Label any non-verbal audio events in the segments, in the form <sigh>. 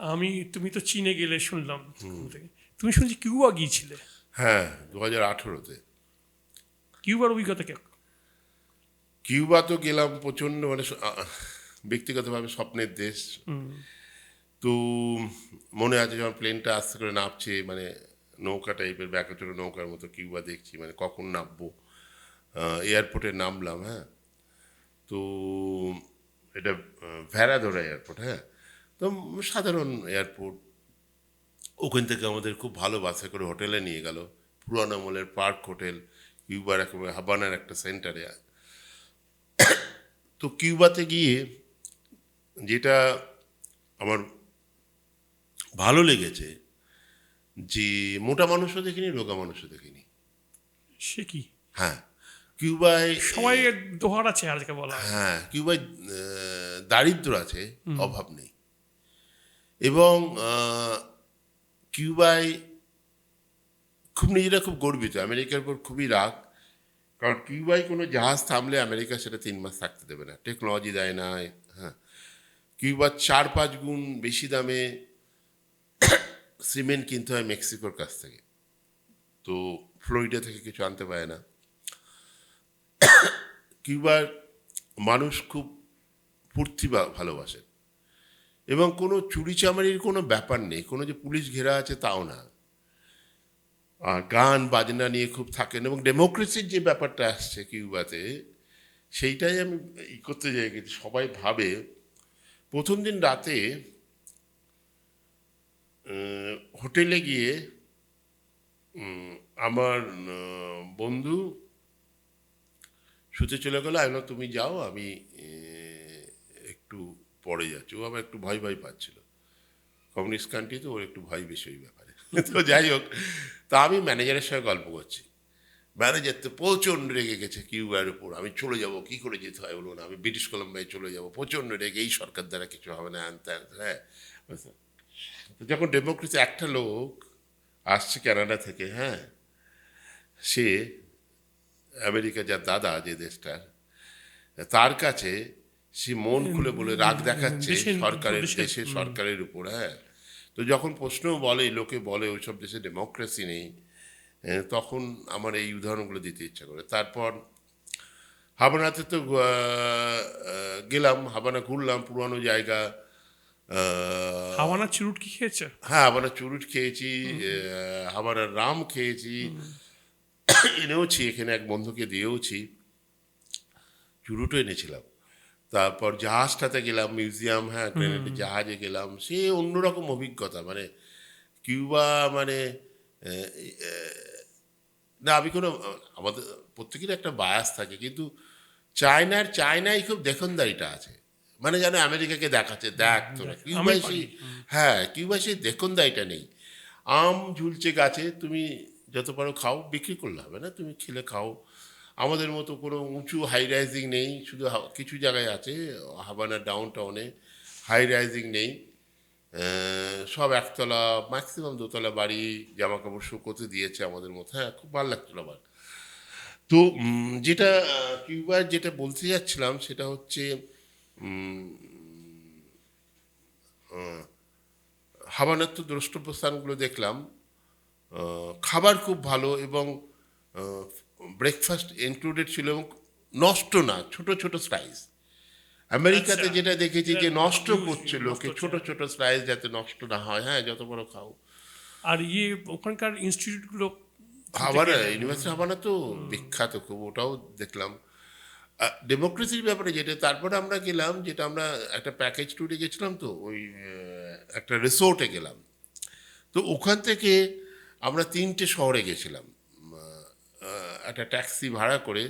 আমি তুমি তো চীনে গেলে শুনলাম। তুমি শুনছি কিউবা গিয়েছিলে। হ্যাঁ দু হাজার আঠেরোতে। কিউবার অভিজ্ঞতা কে? কিউবা তো গেলাম প্রচণ্ড মানে ব্যক্তিগতভাবে স্বপ্নের দেশ। তো মনে আছে যখন প্লেনটা আস্তে করে নামছে মানে নৌকা টাইপের ব্যাকাচোর নৌকার মতো কিউবা দেখছি মানে কখন নামবো? এয়ারপোর্টে নামলাম হ্যাঁ। তো এটা ভ্যারাদোরা এয়ারপোর্ট হ্যাঁ। তো সাধারণ এয়ারপোর্ট। ওখান থেকে আমাদের খুব ভালো বাসে করে হোটেলে নিয়ে গেল। পুরানো আমলের পার্ক হোটেল কিউবার একেবারে হাবানার একটা সেন্টারে তো কিউবাতে গিয়ে যেটা আমার ভালো লেগেছে যে মোটা মানুষও দেখিনি রোগা মানুষও দেখিনি। সে কি? হ্যাঁ কিউবায় সবাই দোহারা চেহারা যাকে বলা হ্যাঁ। কিউবায় দারিদ্র আছে অভাব নেই। এবং আহ, কিউবায় খুব নিজেরা খুব গর্বিত। আমেরিকার উপর খুবই রাগ। কারণ কিউবায় কোনো জাহাজ থামলে আমেরিকা সেটা তিন মাস থাকতে দেবে না। টেকনোলজি দেয় না হ্যাঁ। কিউবার চার পাঁচ গুণ বেশি দামে সিমেন্ট কিনতে হয় মেক্সিকোর কাছ থেকে। তো ফ্লোরিডা থেকে কিছু আনতে পারে না। কিউবার মানুষ খুব ফুর্তি ভালোবাসেন এবং কোনো চুরি চামারির কোনো ব্যাপার নেই, কোনো যে পুলিশ ঘেরা আছে তাও না। আর গান, বাজনা নিয়ে খুব থাকেন এবং ডেমোক্রেসির যে ব্যাপারটা আসছে কিউবাতে, সেইটাই আমি ই করতে যাই সবাই ভাবে, প্রথম দিন রাতে হোটেলে গিয়ে আমার বন্ধু শুতে চলে গেলো আমি তুমি যাও, আমি একটু পরে যাচ্ছে। ও আবার একটু ভয় ভয় পাচ্ছিল। কমিউনিস্ট কান্ট্রি তো ওর একটু ভয় বেশি ওই ব্যাপারে। <laughs> তো যাই হোক, তা আমি ম্যানেজারের সঙ্গে গল্প করছি। ম্যানেজার তো প্রচণ্ড রেগে গেছে কিউবার উপর। আমি চলে যাব, কি করে যেতে হয় বলুন? আমি ব্রিটিশ কলম্বিয়ায় চলে যাব। প্রচণ্ড রেগে, এই সরকার দ্বারা কিছু হবে না আনতে হ্যাঁ। যখন ডেমোক্রেসি, একটা লোক আসছে কানাডা থেকে হ্যাঁ সে আমেরিকা যার দাদা যে দেশটার, তার কাছে সে মন খুলে বলে রাগ দেখাচ্ছে সরকারের দেশের সরকারের উপর। হ্যাঁ। তো যখন প্রশ্ন বলে লোকে বলে ওইসব দেশে ডেমোক্রেসি নেই। তখন আমার এই উদাহরণগুলো দিতে ইচ্ছা করে। তারপর হাবানাতে তো গেলাম হাবানা ঘুরলাম পুরানো জায়গা হাওয়ানা চুরুট কি খেয়েছে? হ্যাঁ হাবানা চুরুট খেয়েছি আহ, হাবানার রাম খেয়েছি। এনেওছি এখানে এক বন্ধুকে দিয়েওছি। চুরুটও এনেছিলাম। তারপর জাহাজটাতে গেলাম মিউজিয়াম হ্যাঁ গ্রেনেডের জাহাজে গেলাম। সে অন্যরকম অভিজ্ঞতা মানে কিউবা মানে না আমি কোনো আমাদের প্রত্যেকের একটা বায়াস থাকে কিন্তু চায়নার চায়নায় খুব দেখনদারিটা আছে। মানে যেন আমেরিকাকে দেখাচ্ছে দেখ তোরা কিউবায় সেই হ্যাঁ কিউবায় সেই দেখনদারিটা নেই। আম ঝুলছে গাছে তুমি যত পারো খাও বিক্রি করলে হবে না তুমি খেলে খাও। আমাদের মতো কোনো উঁচু হাই রাইজিং নেই, শুধু কিছু জায়গায় আছে হাবানা ডাউন টাউনে হাই রাইজিং নেই। সব একতলা ম্যাক্সিমাম দোতলা বাড়ি জামা কাপড় শুকোতে দিয়েছে আমাদের মতো। হ্যাঁ খুব ভালো লাগছিল আমার। তো যেটা কিউবার যেটা বলতে যাচ্ছিলাম সেটা হচ্ছে হাবানার তো দ্রষ্টব্য স্থানগুলো দেখলাম। খাবার খুব ভালো এবং ব্রেকফাস্ট ইনক্লুডেড ছিল এবং নষ্ট না ছোট ছোট স্লাইস আমেরিকাতে আচ্ছা। যেটা দেখেছি যে নষ্ট করছে লোকে। ছোট ছোট স্লাইস যাতে নষ্ট না হয় হ্যাঁ যত বড় খাও। আর ইয়ে ওখানকার ইনস্টিটিউটগুলো হাবানা ইউনিভার্সিটি হাবানা তো বিখ্যাত খুব ওটাও দেখলাম। ডেমোক্রেসির ব্যাপারে যেটা তারপরে আমরা গেলাম যেটা আমরা একটা প্যাকেজ ট্যুরে গেছিলাম তো ওই একটা রিসোর্টে গেলাম। তো ওখান থেকে আমরা তিনটে শহরে গেছিলাম। একটা ট্যাক্সি ভাড়া করে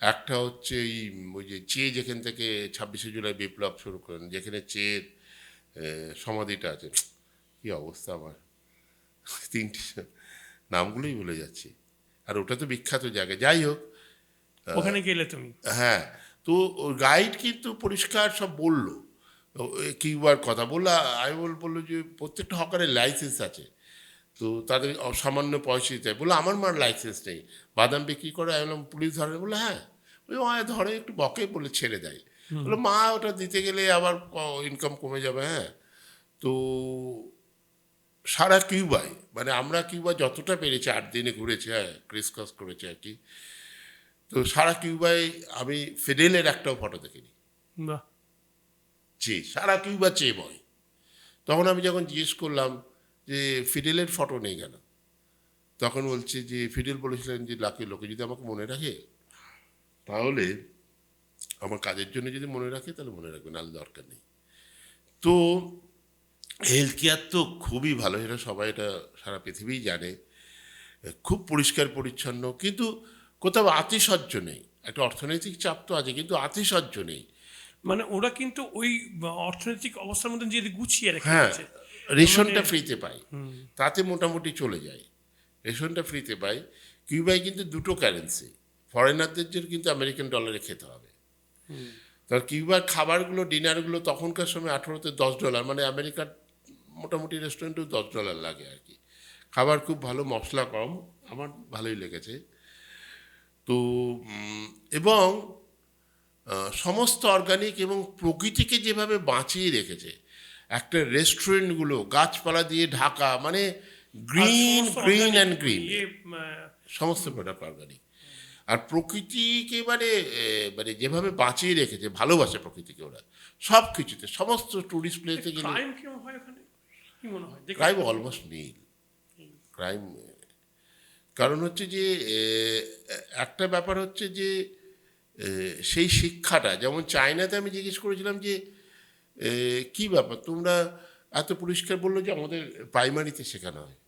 একটা হচ্ছে এই ওই যে চে যেখান থেকে ছাব্বিশে জুলাই বিপ্লব শুরু করেন যেখানে চেয়ের সমাধিটা আছে। কি অবস্থা আমার? তিনটে নামগুলোই ভুলে যাচ্ছি। আর ওটা তো বিখ্যাত জায়গা। যাই হোক ওখানে গেলে তুমি। হ্যাঁ তো গাইড কিন্তু পরিষ্কার সব বলল। কিউবার কথা বলল। আমি বল বলল যে প্রত্যেকটা হকারের লাইসেন্স আছে। তো তাদের সামান্য পয়সা দিতে হয় বলল আমার মার লাইসেন্স নেই। বাদাম বিক্রি করে আমি বললাম পুলিশ ধরে? বলে হ্যাঁ। ওই হয় ধরে একটু বকে বলে ছেড়ে দেয়। বলল মা ওটা দিতে গেলে আবার ইনকাম কমে যাবে। হ্যাঁ। তো সারা কিউবায় মানে আমরা কিউবা যতটা পেরেছি আট দিনে ঘুরেছি হ্যাঁ ক্রিসক্রস করেছি আর কি। তো সারা কিউবায় আমি ফিডেলের একটাও ফটো দেখিনি। চে সারা কিউবা চে বয়। তখন আমি যখন জিজ্ঞেস করলাম যে ফিডেলের ফটো নেই কেন তখন বলছে যে ফিডেল বলেছিলেন যে লাকি লোকে যদি আমাকে মনে রাখে তাহলে আমার কাজের জন্য যদি মনে রাখে তাহলে মনে রাখবে নাহলে দরকার নেই। তো হেলথ কেয়ার তো খুবই ভালো এটা সবাই এটা সারা পৃথিবীই জানে। খুব পরিষ্কার পরিচ্ছন্ন কিন্তু কোথাও আতিশয্য নেই। একটা অর্থনৈতিক চাপ তো আছে কিন্তু আতিশয্য নেই। মানে ওরা কিন্তু ওই অর্থনৈতিক অবস্থার মধ্যে যদি গুছিয়ে রেখে হ্যাঁ রেশনটা ফ্রিতে পাই। তাতে মোটামুটি চলে যায়। রেশনটা ফ্রিতে পাই। কিউবায় কিন্তু দুটো কারেন্সি। ফরেনারদের জন্য কিন্তু আমেরিকান ডলারে খেতে হবে। তার কিউবার খাবারগুলো ডিনারগুলো তখনকার সময় আঠেরোতে দশ ডলার। মানে আমেরিকার মোটামুটি রেস্টুরেন্টেও দশ ডলার লাগে আর কি। খাবার খুব ভালো মশলা কম। আমার ভালোই লেগেছে। তো এবং সমস্ত অর্গানিক এবং প্রকৃতিকে যেভাবে বাঁচিয়ে রেখেছে একটা রেস্টুরেন্টগুলো গাছপালা দিয়ে ঢাকা মানে গ্রিন গ্রিন অ্যান্ড গ্রিন ইয়ে, সমস্ত প্রোডাক্ট অর্গানিক আর প্রকৃতিকে মানে মানে যেভাবে বাঁচিয়ে রেখেছে ভালোবাসে প্রকৃতিকে ওরা সব কিছুতে সমস্ত টুরিস্ট প্লেসে গেলে ক্রাইম অলমোস্ট নেই ক্রাইম কারণ হচ্ছে যে একটা ব্যাপার হচ্ছে যে সেই শিক্ষাটা যেমন চায়নাতে আমি জিজ্ঞেস করেছিলাম যে কি ব্যাপার? তোমরা এত পরিষ্কার বলল যে আমাদের প্রাইমারিতে শেখানো হয়।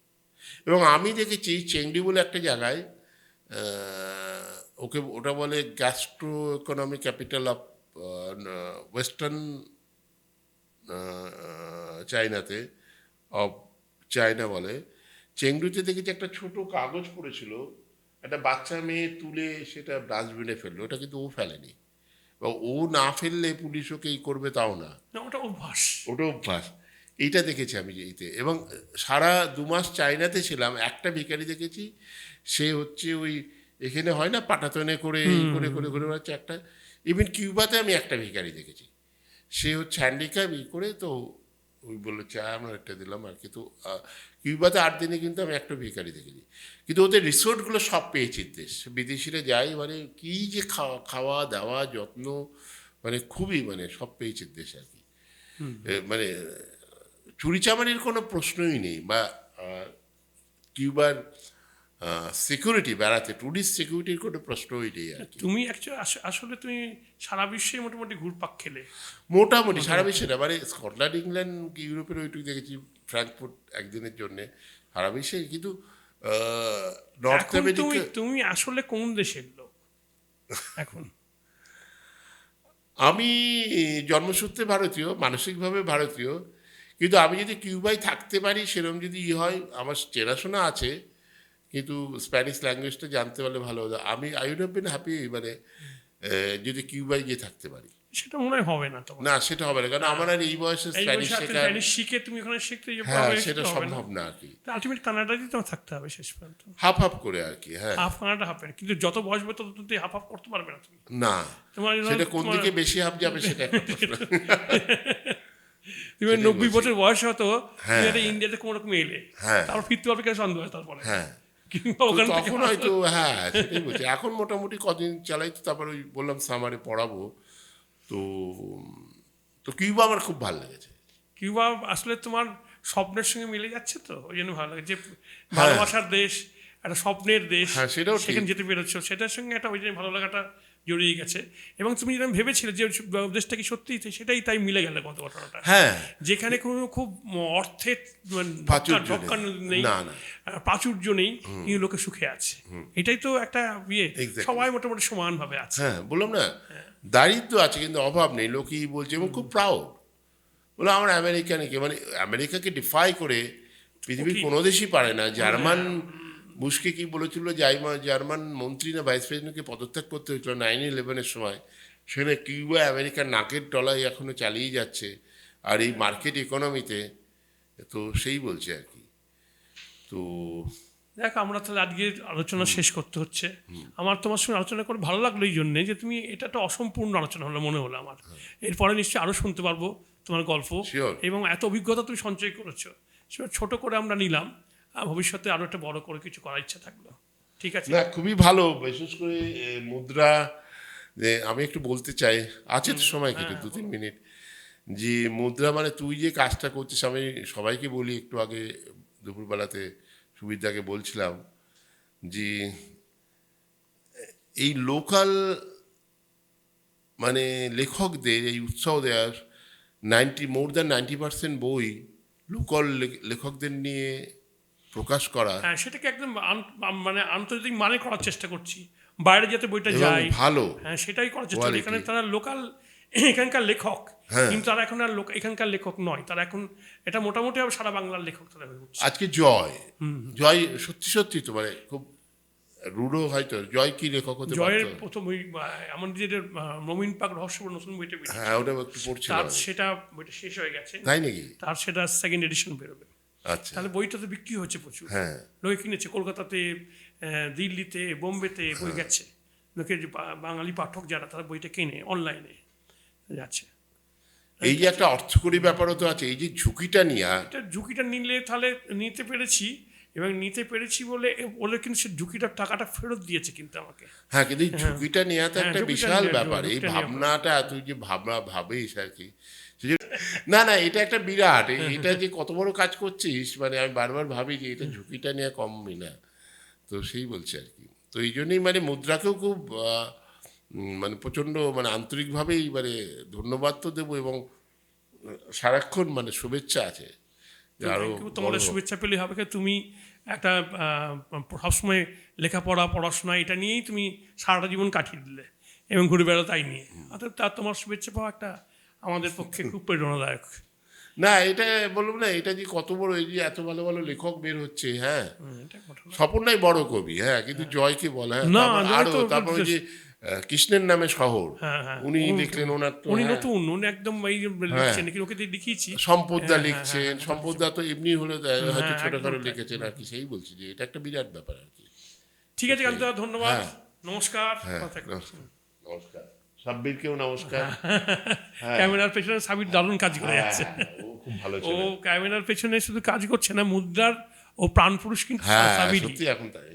এবং আমি দেখেছি চেংডি বলে একটা জায়গায় ওকে, ওটা বলে gastro economy capital of western চায়নাতে অফ চায়না বলে। চেংডুতে দেখেছি একটা ছোট কাগজ পড়েছিল, একটা বাচ্চা মেয়ে তুলে সেটা ডাস্টবিনে ফেলল, ওটা কিন্তু ও ফেলেনি। বা ও না ফেললে পুলিশ ওকে এই করবে তাও না। না ওটা অভ্যাস। ওটা অভ্যাস। এইটা দেখেছি আমি এইতে এবং সারা দু মাস চায়নাতে ছিলাম একটা ভিকারি দেখেছি সে হচ্ছে ওই এখানে হয় না পাটাতনে করে এই করে করে ঘুরে বেড়াচ্ছে একটা। ইভেন কিউবাতে আমি একটা ভিকারি দেখেছি। সে হচ্ছে হ্যান্ডিক্যাপ ই করে তো ওই বলল চা আমরা একটা দিলাম আর কিন্তু তো কিউবাতে আট দিনে কিন্তু আমি একটা ভিকারি দেখিনি। কিন্তু ওদের রিসোর্টগুলো সব পেয়েছি দেশ। বিদেশিরা যাই মানে কী যে খাওয়া খাওয়া দাওয়া যত্ন মানে খুবই মানে সব পেয়েছে দেশ আর কি। মানে চুরিচামারির কোনো প্রশ্নই নেই। বা কিউবার সিকিউরিটি বেড়াতে টুরিস্ট সিকিউরিটির কোনো প্রশ্ন প্রশ্নই নেই আর তুমি আসলে তুমি সারা বিশ্বে মোটামুটি ঘুরপাক খেলে। মোটামুটি সারা বিশ্বে না মানে স্কটল্যান্ড ইংল্যান্ড কি ইউরোপের ওইটুকু দেখেছি ফ্র্যাঙ্কফুর্ট একদিনের জন্যে সারা বিশ্বে কিন্তু নর্থ তুমি আমেরিকা তুমি আসলে কোন দেশের লোক? এখন। আমি জন্মসূত্রে ভারতীয় মানসিকভাবে ভারতীয় কিন্তু আমি যদি কিউবায় থাকতে পারি সেরকম যদি ই হয় আমার চেনাশোনা আছে কিন্তু স্প্যানিশ ল্যাঙ্গুয়েজটা জানতে পারলে ভালো হতো। আমি I would have been happy মানে যদি কিউবায় গিয়ে থাকতে পারি। সেটা মনে হবে না না সেটা হবে না কারণ আমার আর এই বয়সে স্প্যানিশ শেখা শিখে তুমি ওখানে শিখতে যে হ্যাঁ সেটা সম্ভব না আর কি। আলটিমেট কানাডাতেই তোমার থাকতে হবে শেষ পর্যন্ত। হাফ হাফ করে আর কি হ্যাঁ। হাফ কানাডা হাফ কিন্তু যত বয়স হবে তত তুমি হাফ হাফ করতে পারবে না তুমি। না তোমার সেটা কোন দিকে বেশি হাফ যাবে সেটা <laughs> তুমি নব্বই বছর বয়স হতো ইন্ডিয়াতে কোনো রকম এলে। হ্যাঁ। তারপর ফিরতে পারবে কেন সন্দেহ হয় তারপরে? হ্যাঁ। তখন হয়তো হ্যাঁ সেটাই বলছি। এখন মোটামুটি কদিন চালাই তো তারপর ওই বললাম সামারে পড়াবো। তো তো কিউবা আমার খুব ভালো লেগেছে। কিউবা আসলে তোমার স্বপ্নের সঙ্গে মিলে যাচ্ছে তো? ওই জন্য ভালো লাগে যে ভালোবাসার দেশ একটা স্বপ্নের দেশ হ্যাঁ, সেটাও সেখানে যেতে পেরেছ। সেটার সঙ্গে একটা ওই জন্য ভালো লাগাটা জড়িয়ে গেছে। এবং তুমি যেরকম ভেবেছিলে যে দেশটা কি সত্যি সেটাই তাই মিলে গেল গত ঘটনাটা হ্যাঁ। যেখানে কোনো খুব অর্থের মানে নেই। প্রাচুর্য নেই কিন্তু লোকে সুখে আছে। এটাই তো একটা ইয়ে। সবাই মোটামুটি সমানভাবে আছে। হ্যাঁ বললাম না দারিদ্র আছে কিন্তু অভাব নেই লোকই বলছে এবং খুব প্রাউড বলে আমার আমেরিকানকে মানে আমেরিকাকে ডিফাই করে পৃথিবীর কোনো দেশই পারে না। জার্মান বুশকে কি বলেছিল জাইমা জার্মান মন্ত্রী না ভাইস প্রেসিডেন্টকে পদত্যাগ করতে হয়েছিল? নাইন ইলেভেনের সময় সেখানে কিউবা আমেরিকার নাকের টলাই এখনও চালিয়ে যাচ্ছে আর এই মার্কেট ইকোনমিতে তো সেই বলছে আর কি। তো দেখ আমরা তাহলে আজকে আলোচনা শেষ করতে হচ্ছে। আমার তোমার সঙ্গে আলোচনা করে ভালো লাগল এই জন্যে যে তুমি এটা একটা অসম্পূর্ণ আলোচনা হলো মনে হলো আমার। এরপরে নিশ্চয়ই আরও শুনতে পারব তোমার গল্প. এবং এত অভিজ্ঞতা তুমি সঞ্চয় করেছ। সেটা ছোটো করে আমরা নিলাম। ভবিষ্যতে আরও একটা বড় করে কিছু করার ইচ্ছা থাকল। ঠিক আছে? না খুবই ভালো বিশেষ করে মুদ্রা যে আমি একটু বলতে চাই। আছে তো সময় কেটে দু তিন মিনিট। যে মুদ্রা মানে তুই যে কাজটা করছিস আমি সবাইকে বলি একটু আগে দুপুরবেলাতে সুবিধাকে বলছিলাম যে এই লোকাল মানে লেখকদের এই উৎসাহ দেওয়ার ninety more than ninety percent বই লোকাল লেখকদের নিয়ে প্রকাশ করা। হ্যাঁ সেটাকে একদম মানে আন্তর্জাতিক মানে করার চেষ্টা করছি। বাইরে যাতে বইটা যায়। ভালো হ্যাঁ সেটাই করার চেষ্টা এখানে তারা লোকাল <clears throat> এখানকার লেখক। হ্যাঁ। কিন্তু তারা এখন আর লোক এখানকার লেখক নয়। তারা এখন এটা মোটামুটি সারা বাংলার লেখক তারা হয়ে উঠছে। আজকে জয়। জয় সত্যি সত্যি তো মানে খুব রুড়ো হয়তো। জয় কি লেখক হতে জয়ের প্রথম ওই আমাদের যে মমিন পাক রহস্যপূর্ণ নতুন বইটা হ্যাঁ ওটা একটু তার সেটা বইটা শেষ হয়ে গেছে। তাই নাকি? তার সেটা সেকেন্ড এডিশন বেরোবে। আচ্ছা। তাহলে বইটা তো বিক্রি হচ্ছে প্রচুর। হ্যাঁ। লোকে কিনেছে কলকাতাতে দিল্লিতে বোম্বেতে বই গেছে। লোকে বাঙালি পাঠক যারা তারা বইটা কেনে অনলাইনে যাচ্ছে। এই যে একটা অর্থকরী ব্যাপারও তো আছে এই যে ঝুঁকিটা নিয়ে এটা ঝুঁকিটা নিলে তাহলে নিতে পেরেছি এবং নিতে পেরেছি বলে বলে কিন্তু সে ঝুঁকিটা টাকাটা ফেরত দিয়েছে কিন্তু আমাকে। হ্যাঁ কিন্তু এই ঝুঁকিটা নেওয়া তো হ্যাঁ, একটা বিশাল ব্যাপার। এই ভাবনাটা তুই যে ভাবনা ভাবিস আর কি না না এটা একটা বিরাট। এটা যে কত বড় কাজ করছিস মানে আমি বারবার ভাবি যে এটা ঝুঁকিটা নেওয়া কমই না। তো সেই বলছে আর কি। তো এই জন্যই মানে মুদ্রাকেও খুব মানে প্রচণ্ড মানে আন্তরিকভাবেই মানে ধন্যবাদ তো দেবো এবং সারাক্ষণ মানে শুভেচ্ছা আছে। হোক। শুভেচ্ছা পেলে হবে। তুমি একটা সবসময় লেখাপড়া পড়াশোনা এটা নিয়েই তুমি সারাটা জীবন কাটিয়ে দিলে এবং ঘুরে বেড়া তাই নিয়ে। অর্থাৎ তার তোমার শুভেচ্ছা পাওয়া একটা আমাদের পক্ষে খুব প্রেরণাদায়ক। না এটা বলব না এটা যে কত বড় এই যে এত ভালো ভালো লেখক বের হচ্ছে হ্যাঁ। ঘটনা বড় কবি হ্যাঁ কিন্তু জয়কে বলে হ্যাঁ আরও তারপর যে কৃষ্ণের নামে শহর। হ্যাঁ, হ্যাঁ। উনি উনি- লিখলেন ওনার তো উনি হ্যাঁ, নতুন উনি একদম এই লিখছেন কিন্তু ওকে দেখিয়েছি সম্পদদা হ্যাঁ, লিখছেন সম্পদদা তো এমনি হলে হয়তো হ্যাঁ, ছোটখাটো লিখেছেন আর কি সেই বলছি যে এটা একটা বিরাট ব্যাপার আর কি। ঠিক আছে কান্ত ধন্যবাদ হ্যাঁ। নমস্কার। হ্যাঁ। নমস্কার। সাব্বিরকেও নমস্কার। <laughs> ক্যামেরার পেছনে সাবির দারুণ কাজ করে যাচ্ছে। হ্যাঁ, ও খুব ভালো ও ক্যামেরার পেছনে শুধু কাজ করছে না মুদ্রার ও প্রাণ পুরুষ কিন্তু হ্যাঁ সত্যি এখন তাই।